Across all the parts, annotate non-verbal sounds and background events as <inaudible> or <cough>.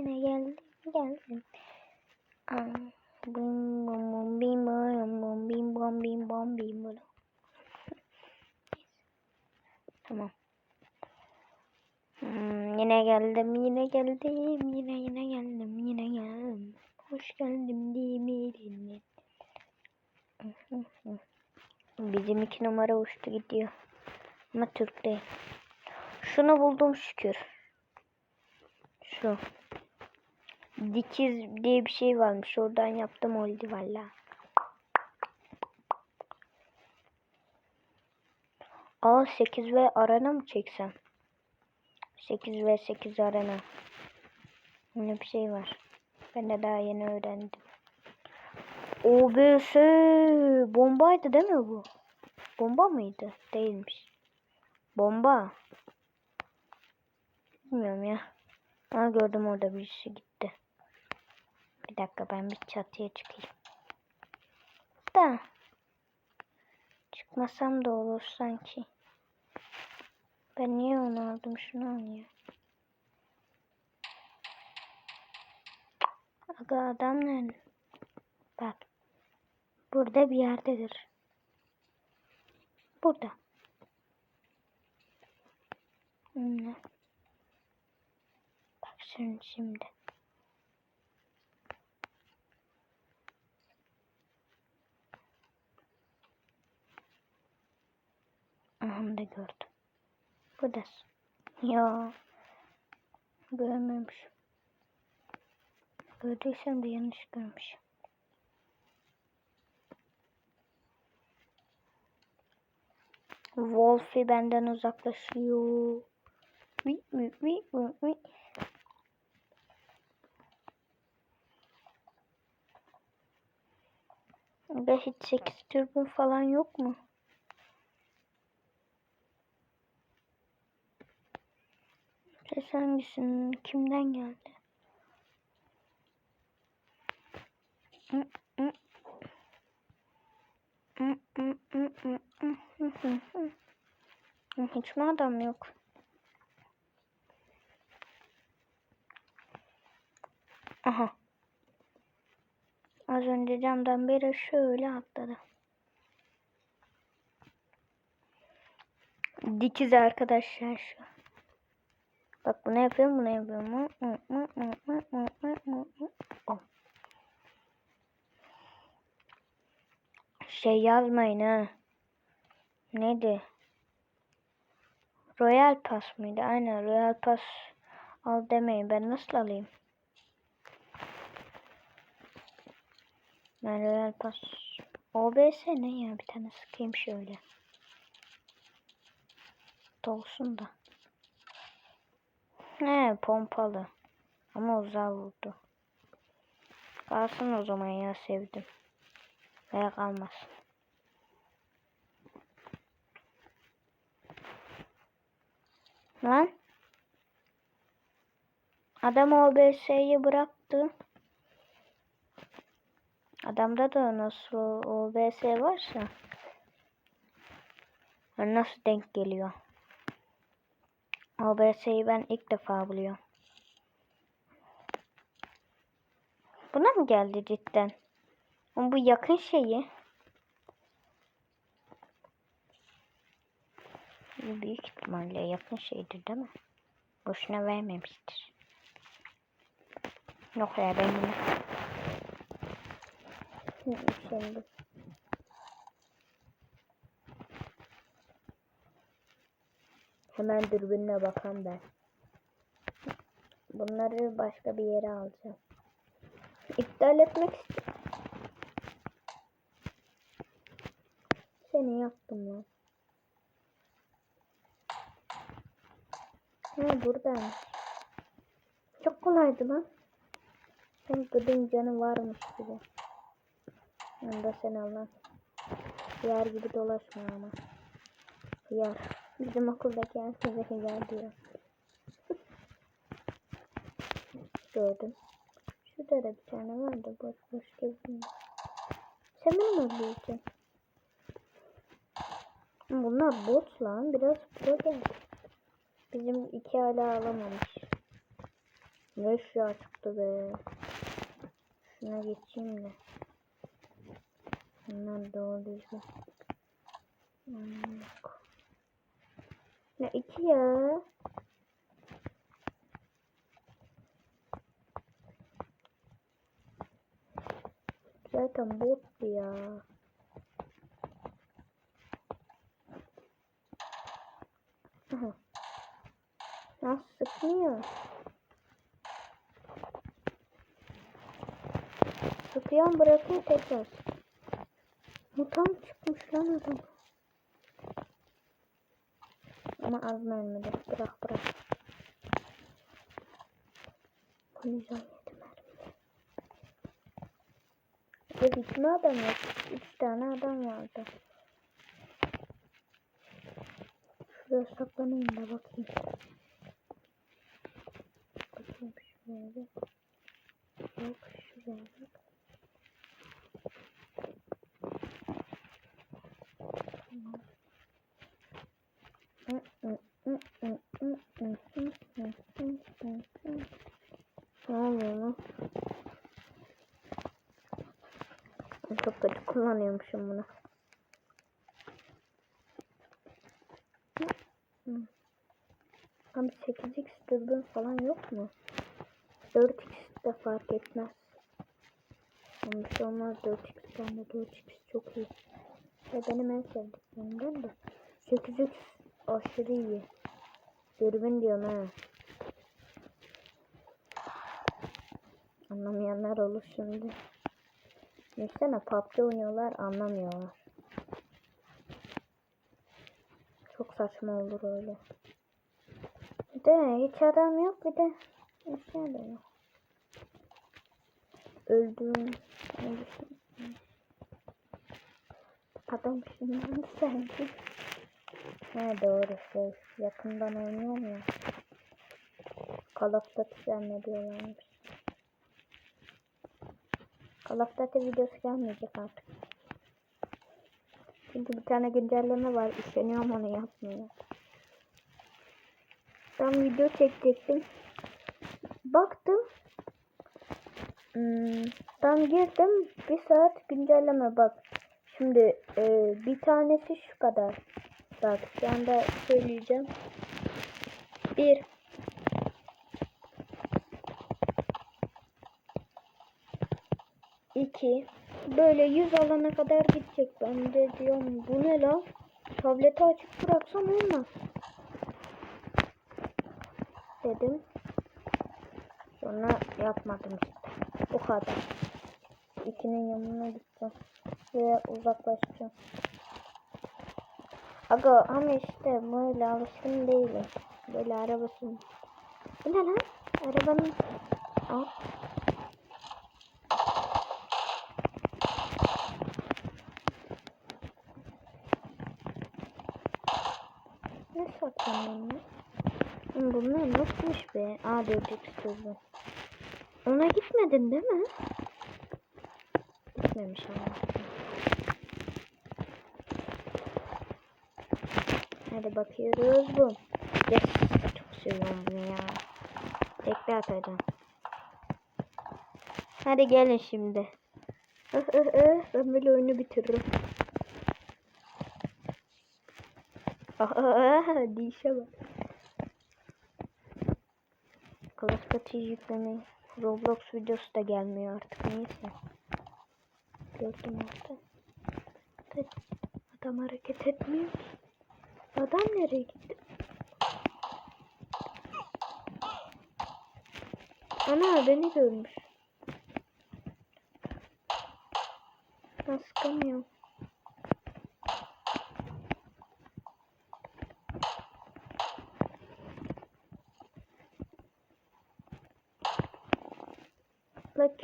yine geldim geldim. Bim bom bom bim bom bom bim bom bim bom bim bom. Tamam. Hmm, yine geldim, yine geldim, yine yine geldim, yine geldim. Hoş geldim değil. Bizim iki numara uçtu gidiyor. Ama Türk değil. Şunu buldum şükür. Şu. Dikiz diye bir şey varmış. Oradan yaptım oldu valla. Aa 8 ve arena mı çeksem? 8 ve 8 arena. Öyle bir şey var. Ben de daha yeni öğrendim. OBS bombaydı değil mi bu? Bomba mıydı? Değilmiş. Bomba. Bilmiyorum ya. Aa gördüm orada birisi gitti. Bir dakika ben bir çatıya çıkayım. Da. Çıkmasam da olur sanki. Ben niye onu aldım şunu al ya. Aga adam nerede? Bak. Burada bir yerdedir. Burada. Hmm. Bak şimdi. Aha da gördüm. Buradasın. Ya. Görmemişim. Gördüysem de yanlış görmüşüm. Wolfie benden uzaklaşıyor. Vi, vi, vi, vi, vi. Burada hiç 8 türbün falan yok mu? Ses hangisinin? Kimden geldi? Hiç mi adam yok? Aha. Az önce camdan beri şöyle atladı. Dikiz arkadaşlar şu. Bak bunu yapıyorum bunu yapıyorum. Şey yazmayın ha. Neydi? Royal Pass mıydı? Aynen Royal Pass al demeyin. Ben nasıl alayım? Ben Royal Pass OBS ne ya? Bir tane sıkayım şöyle. Dolsun da. He pompalı. Ama uzağa vurdu. Kalsın o zaman ya sevdim. Veya kalmasın. Lan. Adam OBS'yi bıraktı. Adamda da nasıl OBS varsa nasıl denk geliyor? OBS'yi ben ilk defa buluyorum. Buna mı geldi cidden? Ama bu yakın şeyi. Büyük ihtimalle yakın şeydir değil mi? Boşuna vermemiştir. Yok ya ben yine. Şimdi. Hemen dürbünle bakan ben. Bunları başka bir yere alacağım. İptal etmek istiyorum. Seni yaptım lan. He buradan. Çok kolaydı lan. Sen gıdın canı varmış gibi. Yanında sen al lan. Yer gibi dolaşma ama. Yer. Bizim okuldaki herkese hıyar diyor. <laughs> Gördüm. Şurada da bir tane var da boş boş geziyor. Sen beni mi öldüreceksin? Bunlar bot lan. Biraz pro geldi. Bizim iki hala alamamış. Ne şu çıktı be. Şuna geçeyim de. Bunlar doğru düzgün. Hmm. Ne iki ya? Zaten bottu ya. Aha. Nasıl sıkmıyor? Sıkıyorum bırakıyor tekrar. Mutant çıkmış lan adam. Ama az mermide. Bırak bırak. Kolizyon yedi mermi. Ya bitme adam yok. Üç tane adam vardı. Şuraya saklanayım da bakayım. Bakayım şuraya bir. Yok şuraya. Tamam. Ne oluyor lan? Çok kötü kullanıyormuşum bunu. Abi 8x dürbün falan yok mu? 4x de fark etmez. Ama bir şey olmaz 4x bende 4x çok iyi. Ve benim en sevdiklerimden de 8x aşırı iyi. Dürbün diyorum ha. Anlamayanlar olur şimdi. Düşünsene PUBG oynuyorlar anlamıyorlar. Çok saçma olur öyle. Bir de hiç adam yok bir de bir şey yok. Öldüm. Adam şimdi sanki. He doğru şey yakından oynuyorum ya. Call of Duty zannediyorlarmış. Call videosu gelmeyecek artık. Çünkü bir tane güncelleme var. Üşeniyorum onu yapmıyor. Tam video çekecektim. Baktım. Hmm, tam girdim. Bir saat güncelleme bak. Şimdi e, bir tanesi şu kadar. Bak şu anda söyleyeceğim. Bir. İki. Böyle yüz alana kadar gidecek. Ben de diyorum bu ne lan? Tableti açık bıraksam olmaz. Dedim. Sonra yapmadım işte. Bu kadar. İkinin yanına gideceğim. Ve uzaklaşacağım. Aga ama işte böyle alışkın değilim. Böyle arabasın. Bu ne lan? Arabanın... Al. Ne saklanıyor Bunlar nasılmış be? Aa dördük sözü. Ona gitmedin değil mi? Gitmemiş ama. Hadi bakıyoruz bu. Yes. Çok seviyorum bunu ya. Tekrar atacağım. Hadi gelin şimdi. <laughs> Ben böyle oyunu bitiririm. Ah. <laughs> Dişe bak. Party yüklemeyi. Roblox videosu da gelmiyor artık neyse. Gördüm orada. Adam hareket etmiyor ki. Adam nereye gitti? Ana beni görmüş. Ben sıkamıyorum.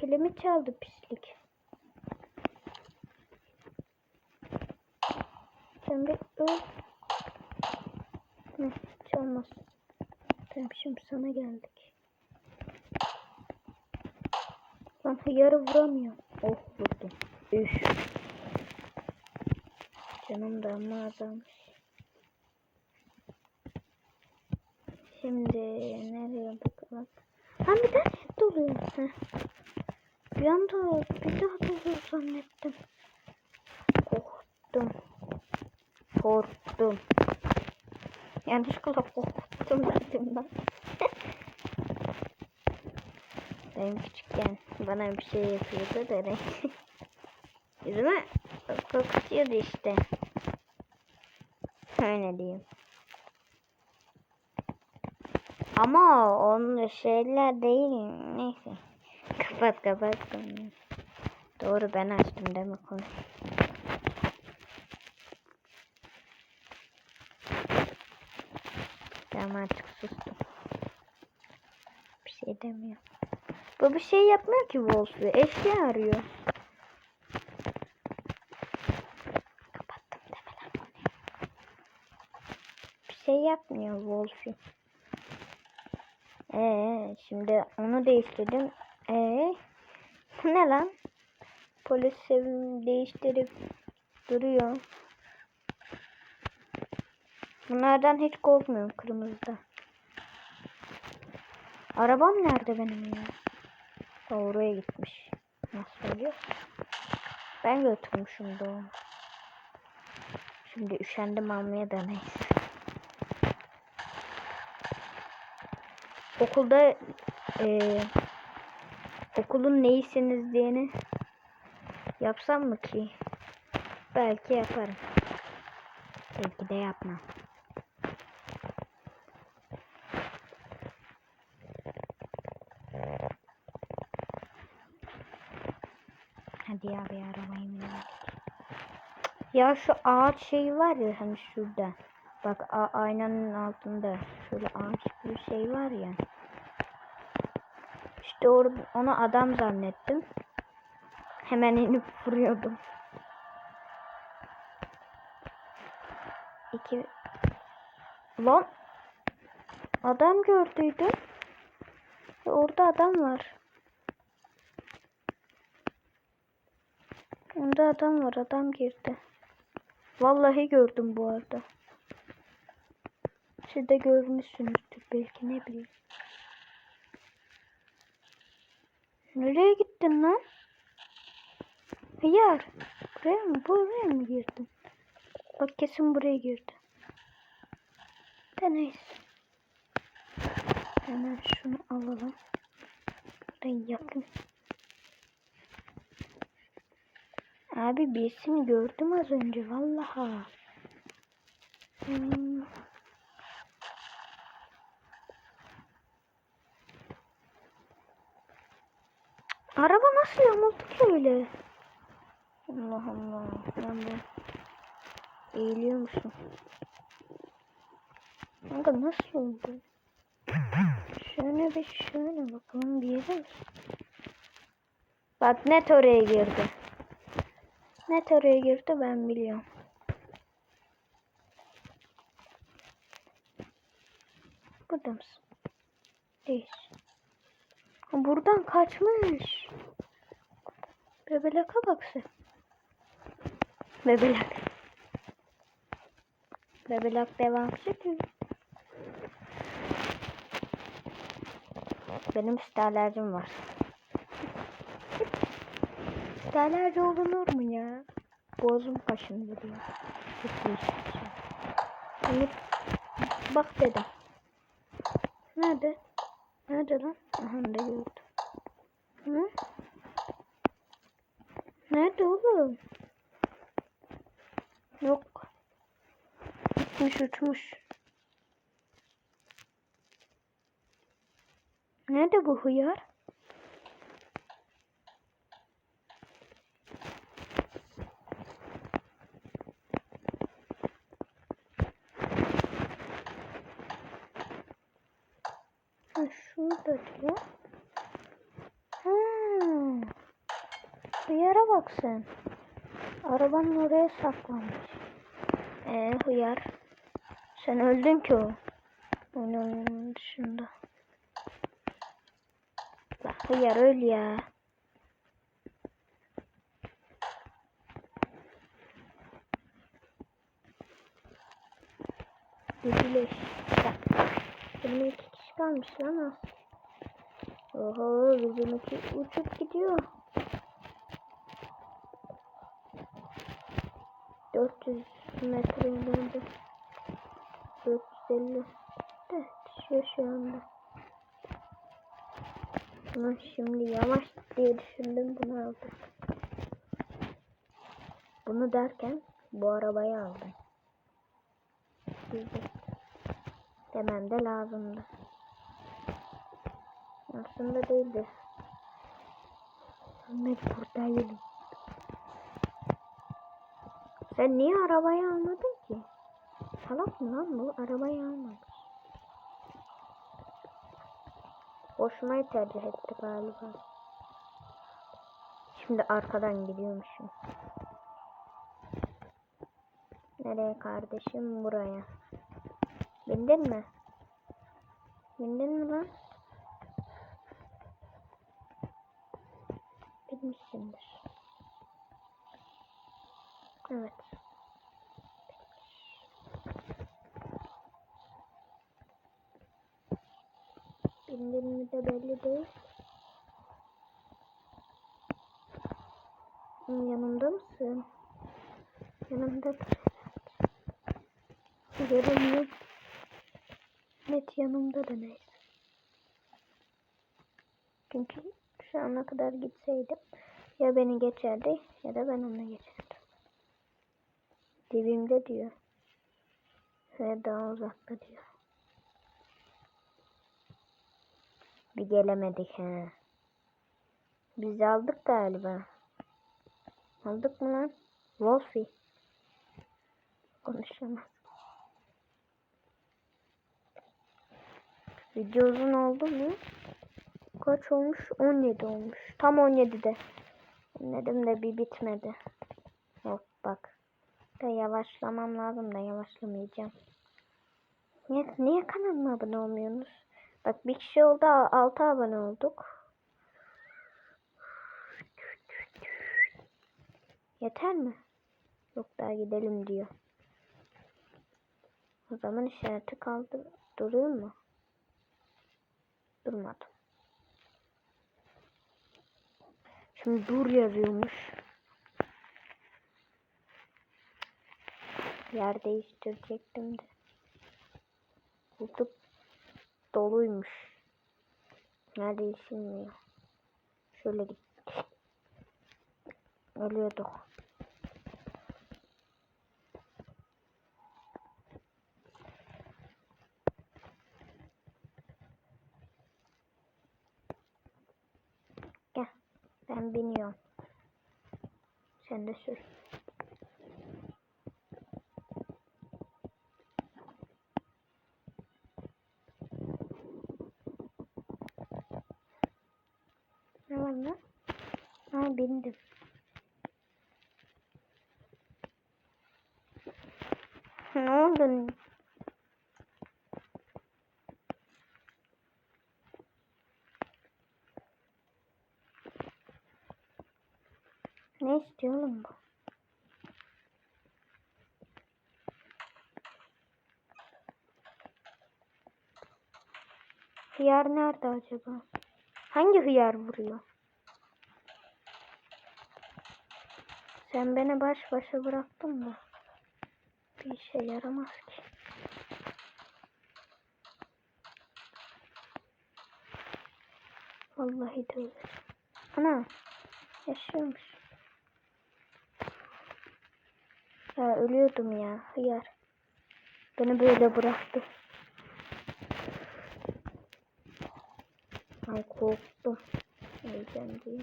Kilimi çaldı pislik. Sen bir öl. Hı, çalmaz. Tamam şimdi sana geldik. Lan hıyarı vuramıyor. Oh vurdum. Üf. Canım da ama azalmış. Şimdi nereye bakalım? Lan bir net doluyor. Heh. Bir anda bir daha doluyor zannettim. Korktum. Korktum. Yanlışlıkla korktum dedim ben. <laughs> Benim küçükken bana bir şey yapıyordu da ne? <laughs> Yüzüme kokuşuyordu işte. Öyle diyeyim. Ama onun şeyler değil. Neyse. Kapat kapat konuyu. Doğru ben açtım değil mi konu? Tamam artık sustum. Bir şey demiyor. Bu bir şey yapmıyor ki Wolf'u. Eşya arıyor. Kapattım deme lan. Bir şey yapmıyor Wolf'u. Ee, şimdi onu değiştirdim. Ee, bu ne lan? Polis sevim değiştirip duruyor. Bunlardan hiç korkmuyorum kırmızıda. Arabam nerede benim ya? Oraya gitmiş. Nasıl oluyor? Ben götürmüşüm de. Şimdi üşendim almaya da neyse. Okulda eee okulun neyisiniz diyeni yapsam mı ki? Belki yaparım. Belki de yapmam. Hadi ya arabayı binelim. Ya şu ağaç şeyi var ya hani şurada. Bak aynanın altında şöyle ağaç bir şey var ya. İşte or onu adam zannettim. Hemen inip vuruyordum. İki... Lan! Adam gördüydüm. E, Orada adam var. Orada adam var. Adam girdi. Vallahi gördüm bu arada. Siz de görmüşsünüzdür belki ne bileyim. Nereye gittin lan? Hıyar. Buraya mı? Buraya mı girdin? Bak kesin buraya girdi. De neyse. Hemen şunu alalım. Burayı yakın. Abi birisini gördüm az önce vallaha. Hmm. Araba nasıl yamuldu ki öyle? Allah Allah. Ben de eğiliyor musun? Kanka nasıl oldu? Şöyle bir şöyle bakalım bir yere mi? Bak net oraya girdi. Net oraya girdi ben biliyorum. Burada mısın? Değil. Buradan kaçmış. Bebelaka bak sen. Bebelak. Bebelak devam ediyor. Benim süt alerjim var. Alerji olunur mu ya? Boğazım kaşındı diyor. Çok değişik bak dedim. Nerede? Nerede lan? Aha da gördüm. Hı? Nerede oğlum? Yok. Uçmuş uçmuş. Nerede bu hıyar? Ha şurada diyor. Ha. Hıyara bak sen. Arabanın oraya saklanmış. Ee hıyar. Sen öldün ki o. Onun dışında. Bak hıyar öl ya. Üzüleş. Bak. 22 kişi kalmış lan az. Oho bizimki uçup gidiyor. 400 metre ileride. 450 de düşüyor şu anda. Ama şimdi yavaş diye düşündüm bunu aldım. Bunu derken bu arabayı aldım. Güzel. Demem de lazımdı. Aslında değildi. Mecburdayım. Sen niye arabayı almadın ki? Salak mı lan bu? Arabayı almadı. Koşmayı tercih etti galiba. Şimdi arkadan gidiyormuşum. Nereye kardeşim? Buraya. Bindin mi? Bindin mi lan? Binmişsindir. Evet. Bindin mi de belli değil. Yanımda mısın? Yanımdadır. Görünmüyor. Net yanımda da neyse. Çünkü şu ana kadar gitseydim ya beni geçerdi ya da ben onu geçerdim. Dibimde diyor. Ve daha uzakta diyor. Bir gelemedik he. Biz aldık galiba. Aldık mı lan? Wolfie. Konuşamaz. Video uzun oldu mu? Kaç olmuş? 17 olmuş. Tam 17'de. Dedim de bir bitmedi. Yok bak. Da yavaşlamam lazım da yavaşlamayacağım. Niye, niye kanalıma abone olmuyorsunuz? Bak bir kişi oldu 6 abone olduk. Yeter mi? Yok daha gidelim diyor. O zaman işareti kaldı. Duruyor mu? Durmadı. Şimdi dur yazıyormuş. Yer değiştirecektim de. Bulduk. Doluymuş. Yer değişilmiyor. Şöyle git. Ölüyorduk. Gel. Ben biniyorum. Sen de sür. Ne var lan? Ha bindim. Ne oldu? Ne istiyor oğlum bu? Hıyar nerede acaba? Hangi hıyar vuruyor? Sen beni baş başa bıraktın mı? Bir işe yaramaz ki. Vallahi de öyle. Ana yaşıyormuş. Ya ölüyordum ya hıyar. Beni böyle bıraktı. Ay korktum. Öleceğim diye.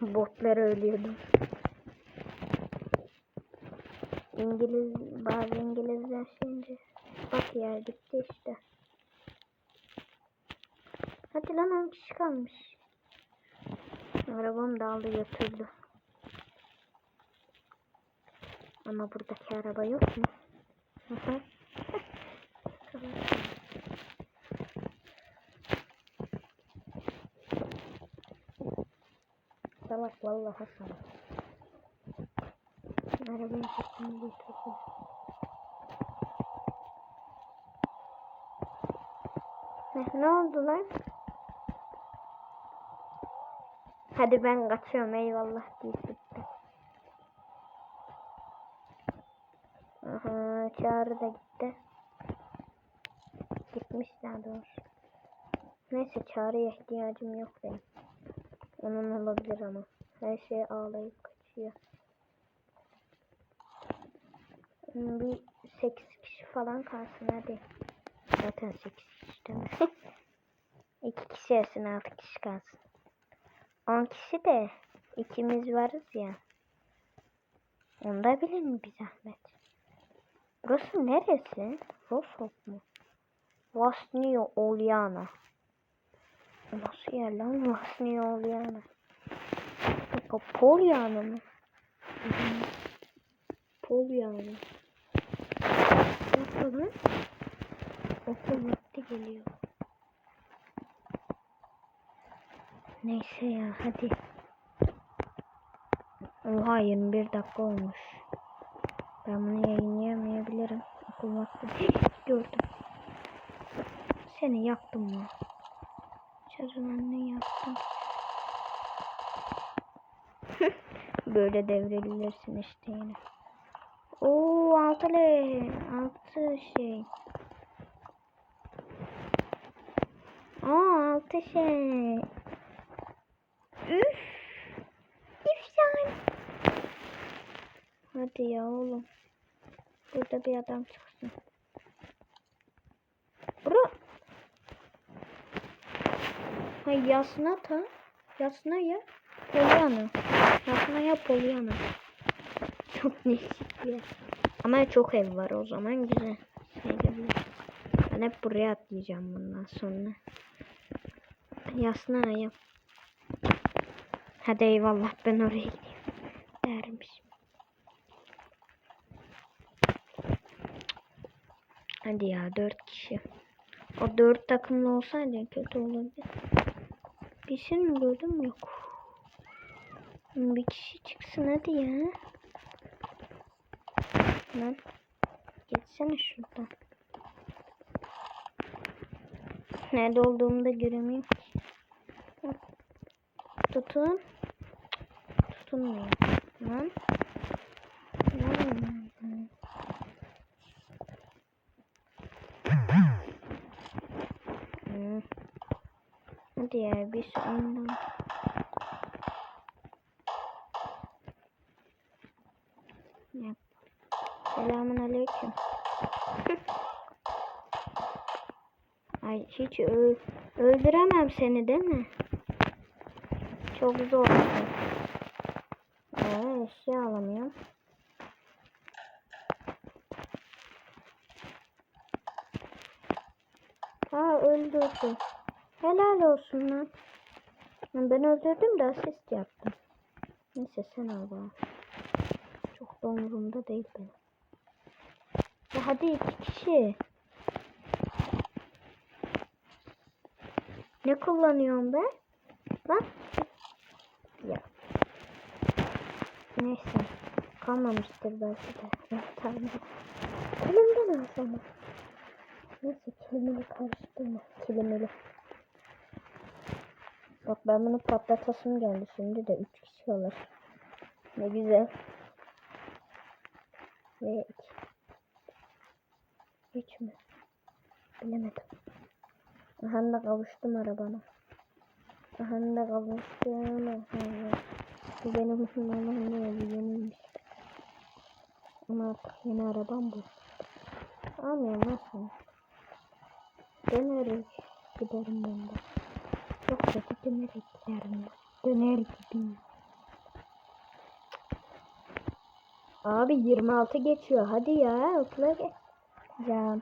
Botlara ölüyordum. İngiliz, bazı İngilizler şimdi bak yer gitti işte. Hadi lan 10 kişi kalmış. Arabam da aldı götürdü. Ama buradaki araba yok mu? Hı hı. <laughs> Salak vallahi salak. Arabayı çekmeye götürdüm. Ne, ne oldu lan? Hadi ben kaçıyorum eyvallah deyip gitti. Aha çağrı da gitti. Gitmiş daha doğrusu. Neyse çağrıya ihtiyacım yok benim. Onun olabilir ama. Her şey ağlayıp kaçıyor. Hmm, Bir 8 kişi falan kalsın hadi. Zaten 8 kişi değil mi? <laughs> 2 kişi yesin 6 kişi kalsın. 10 kişi de ikimiz varız ya. Onda bilin bir zahmet. Burası neresi? Rosok mu? Vasniyo Olyana. Nasıl yer lan Vasniyo Olyana? Yok, Polyana mı? Polyana. Bakın lan. Okul vakti geliyor. Neyse ya hadi. Oha 21 dakika olmuş. Ben bunu yayınlayamayabilirim. Okul vakti gördüm. Seni yaktım ya. Çarılanını yaktım. Böyle devrilirsin işte yine. Oo altı le, altı şey. Aa altı şey. Üf. İfsan. Hadi ya oğlum. Burada bir adam çıksın. Bura. Ha yasna ta. Yasna ya. Polyana. Yasna ya Polyana. Çok değişik bir. Ama çok ev var o zaman güzel. Sayılabilir. Ben hep buraya atlayacağım bundan sonra. Yasna ya. Hadi eyvallah ben oraya gideyim. Dermiş. Hadi ya dört kişi. O dört takımlı olsaydı kötü olurdu. Şey mi gördüm yok. Bir kişi çıksın hadi ya. Lan. Geçsene şuradan. Nerede olduğumu da göremiyorum. Tutun. Tutunmuyor. Lan. Lan. Hadi ya bir sonundan. Ya. Selamun aleyküm. Ay hiç öldüremem seni değil mi? Çok zor. Aa, eşya alamıyorum. Ha öldürdü. Helal olsun lan. Ben öldürdüm de asist yaptım. Neyse sen al bana. Çok da umurumda değil benim. Ya hadi iki kişi. Ne kullanıyorum ben? Lan. Ya. Neyse. Kalmamıştır belki de. Tamam. Elimden alsana. Neyse kelimeli karıştırma. Kelimeli. Bak ben bunu patlatasım geldi şimdi de 3 kişi olur. Ne güzel. Ve 2. 3 mü? Bilemedim. Aha da kavuştum arabana. Aha da kavuştum. Aha. Bu benim Allah'ım ne yeniymiş. Ama artık yeni arabam bu. Almıyorum nasıl? Dönerek giderim ben de. Yoksa da dönerek giderim. Döner gideyim. Abi 26 geçiyor. Hadi ya okula gel.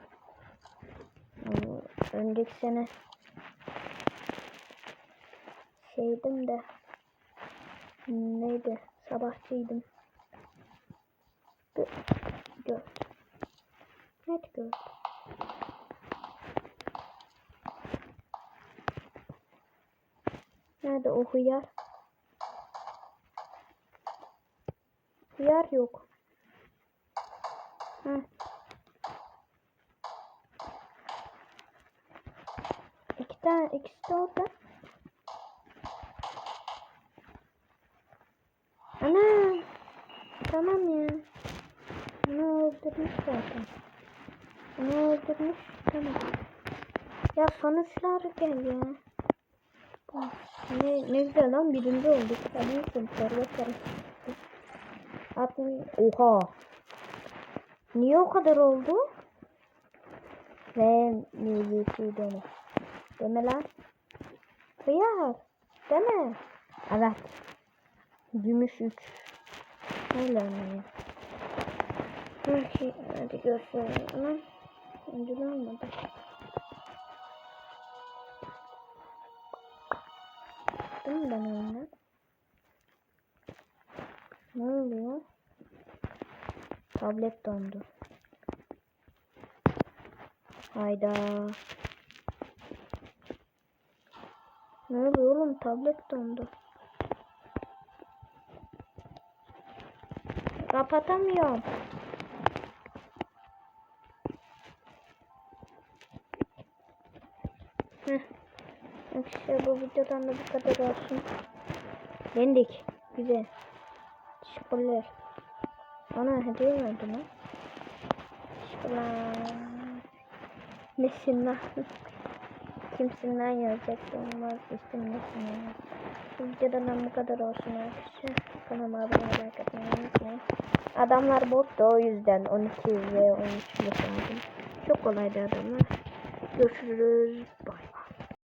Önceki sene şeydim de neydi sabahçıydım. Gö gör. Evet gör. Nerede o hıyar? Hıyar yok. Heh. İki tane ikisi de orada. Ana. Tamam ya. Onu öldürmüş zaten. Onu öldürmüş. Tamam. Ya sonuçlar gel ya. Ne, ne güzel lan birinci olduk. Hadi sonuçlar bakalım. Atın. Oha. Niye o kadar oldu? Ve MVP deme. Deme lan. Hıyar. Deme. Evet. Gümüş 3. Öyle mi? Hadi, hadi görüşürüz. Ama ödül olmadı. Değil mi ben oyundan? Ne oluyor? Tablet dondu. Hayda. Ne oluyor oğlum? Tablet dondu. Kapatamıyorum. Heh. İşte bu videodan da bu kadar olsun. Yendik. Güzel. Teşekkürler. Ana hediye verdi lan. Teşekkürler. Nesin lan? <laughs> Kimsin lan yazacaktım. Vazgeçtim nesin lan. Bu videodan bu kadar olsun arkadaşlar. Kanalıma abone olmayı unutmayın. Adamlar bottu o yüzden 12 ve 13 yaşandım. Çok kolaydı adamlar. Görüşürüz.